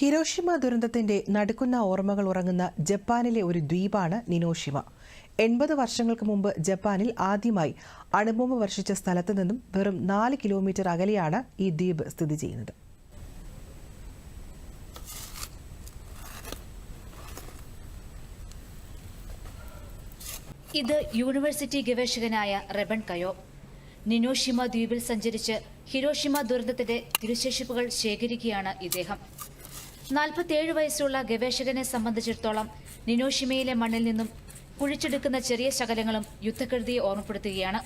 Hiroshima ദുരന്തത്തിന്റെ നടുക്കുന്ന ഓർമ്മകൾ ഉറങ്ങുന്ന ജപ്പാനിലെ ഒരു ദ്വീപാണ് നിനോഷിമ. എൺപത് വർഷങ്ങൾക്ക് മുമ്പ് ജപ്പാനിൽ ആദ്യമായി അണുബോംബ് വർഷിച്ച സ്ഥലത്ത് നിന്നും വെറും നാല് കിലോമീറ്റർ അകലെയാണ് ഈ ദ്വീപ് സ്ഥിതി ചെയ്യുന്നത്. ഇത് യൂണിവേഴ്സിറ്റി ഗവേഷകനായ റെബൺ കയോ. നിനോഷിമ ദ്വീപിൽ സഞ്ചരിച്ച് ഹിരോഷിമ ദുരന്തത്തിന്റെ തിരുശേഷിപ്പുകൾ ശേഖരിക്കുകയാണ് ഇദ്ദേഹം. നാൽപ്പത്തിയേഴ് വയസ്സുള്ള ഗവേഷകനെ സംബന്ധിച്ചിടത്തോളം നിനോഷിമയിലെ മണ്ണിൽ നിന്നും കുഴിച്ചെടുക്കുന്ന ചെറിയ ശകലങ്ങളും യുദ്ധക്കെടുതിയെ ഓർമ്മപ്പെടുത്തുകയാണ്.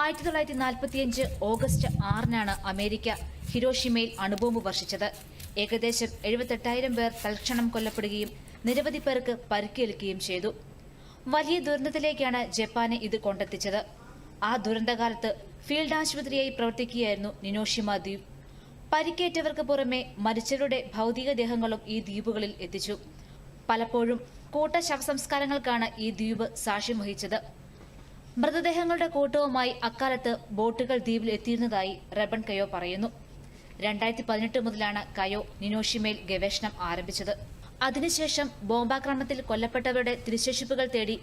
ആയിരത്തി തൊള്ളായിരത്തി നാൽപ്പത്തിയഞ്ച് ഓഗസ്റ്റ് ആറിനാണ് അമേരിക്ക ഹിരോഷിമയിൽ അണുബോംബ് വർഷിച്ചത്. ഏകദേശം എഴുപത്തെട്ടായിരം പേർ തൽക്ഷണം കൊല്ലപ്പെടുകയും നിരവധി പേർക്ക് പരിക്കേൽക്കുകയും ചെയ്തു. വലിയ ദുരന്തത്തിലേക്കാണ് ജപ്പാനെ ഇത് കൊണ്ടെത്തിച്ചത്. ആ ദുരന്തകാലത്ത് ഫീൽഡ് ആശുപത്രിയായി പ്രവർത്തിക്കുകയായിരുന്നു നിനോഷിമ ദ്വീപ്. പരിക്കേറ്റവർക്ക് പുറമെ മരിച്ചവരുടെ ഭൗതികദേഹങ്ങളും ഈ ദ്വീപുകളിൽ എത്തിച്ചു. പലപ്പോഴും കൂട്ട ശവസംസ്കാരങ്ങൾക്കാണ് ഈ ദ്വീപ് സാക്ഷ്യം വഹിച്ചത്. മൃതദേഹങ്ങളുടെ കൂട്ടവുമായി അക്കാലത്ത് ബോട്ടുകൾ ദ്വീപിൽ എത്തിയിരുന്നതായി റബൺ കയോ പറയുന്നു. രണ്ടായിരത്തി പതിനെട്ട് മുതലാണ് കയോ നിനോഷിമേൽ ഗവേഷണം ആരംഭിച്ചത്. അതിനുശേഷം ബോംബാക്രമണത്തിൽ കൊല്ലപ്പെട്ടവരുടെ തിരിശേഷിപ്പുകൾ തേടി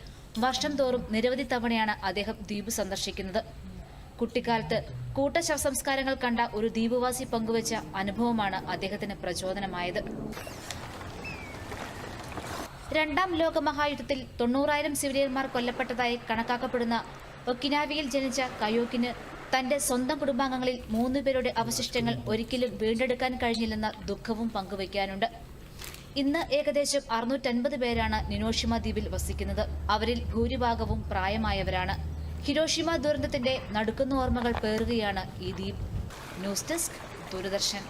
വർഷം തോറും നിരവധി തവണയാണ് അദ്ദേഹം ദ്വീപ് സന്ദർശിക്കുന്നത്. കുട്ടിക്കാലത്ത് കൂട്ട ശവസംസ്കാരങ്ങൾ കണ്ട ഒരു ദ്വീപുവാസി പങ്കുവച്ച അനുഭവമാണ് അദ്ദേഹത്തിന് പ്രചോദനമായത്. രണ്ടാം ലോകമഹായുദ്ധത്തിൽ തൊണ്ണൂറായിരം സിവിലിയന്മാർ കൊല്ലപ്പെട്ടതായി കണക്കാക്കപ്പെടുന്ന ഒക്കിനാവിയിൽ ജനിച്ച കയോക്കിന് തന്റെ സ്വന്തം കുടുംബാംഗങ്ങളിൽ മൂന്നുപേരുടെ അവശിഷ്ടങ്ങൾ ഒരിക്കലും വീണ്ടെടുക്കാൻ കഴിഞ്ഞില്ലെന്ന ദുഃഖവും പങ്കുവയ്ക്കാനുണ്ട്. ഇന്ന് ഏകദേശം അറുന്നൂറ്റൻപത് പേരാണ് നിനോഷിമ ദ്വീപിൽ വസിക്കുന്നത്. അവരിൽ ഭൂരിഭാഗവും പ്രായമായവരാണ്. ഹിരോഷിമ ദുരന്തത്തിന്റെ നടുക്കുന്ന ഓർമ്മകൾ പേറുകയാണ് ഈ ദ്വീപ് ന്യൂസ് ഡെസ്ക് ദൂരദർശൻ.